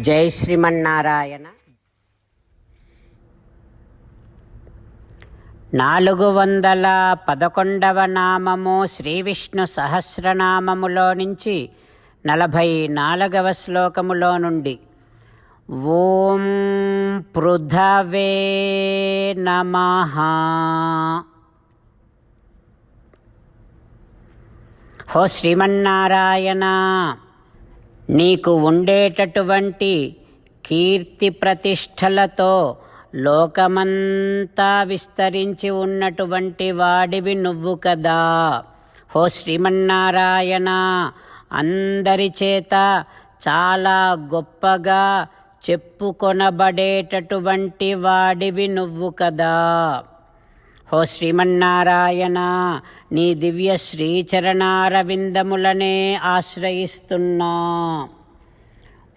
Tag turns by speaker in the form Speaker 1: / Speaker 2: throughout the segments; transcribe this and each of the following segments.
Speaker 1: జై శ్రీమన్నారాయణ. నాలుగు వందల పదకొండవ నామము శ్రీ విష్ణు సహస్రనామములో నుంచి నలభై నాలుగవ శ్లోకములో నుండి. ఓం పృథవే నమ. హో శ్రీమన్నారాయణ. నీకు ఉండేటటువంటి కీర్తి ప్రతిష్టలతో లోకమంతా విస్తరించి ఉన్నటువంటి వాడివి నువ్వు కదా. హో శ్రీమన్నారాయణ అందరి చేత చాలా గొప్పగా చెప్పుకొనబడేటటువంటి వాడివి నువ్వు కదా. హో శ్రీమన్నారాయణ నీ దివ్య శ్రీచరణారవిందములనే ఆశ్రయిస్తున్నా.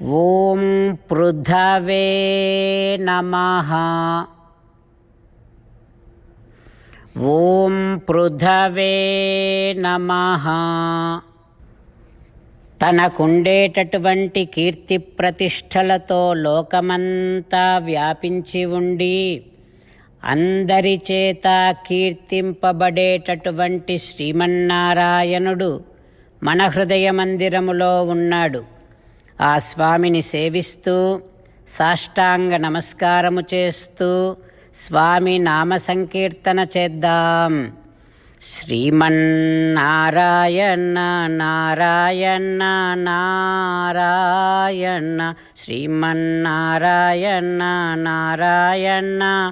Speaker 1: ఓం పృథవే నమ. ఓం పృథవే నమ. తనకుండేటటువంటి కీర్తి ప్రతిష్టలతో లోకమంతా వ్యాపించి ఉండి అందరి చేత కీర్తింపబడేటటువంటి శ్రీమన్నారాయణుడు మన హృదయ మందిరములో ఉన్నాడు. ఆ స్వామిని సేవిస్తూ సాష్టాంగ నమస్కారము చేస్తూ స్వామి నామ సంకీర్తన చేద్దాం. శ్రీమన్నారాయణ నారాయణ నారాయణ శ్రీమన్నారాయణ నారాయణ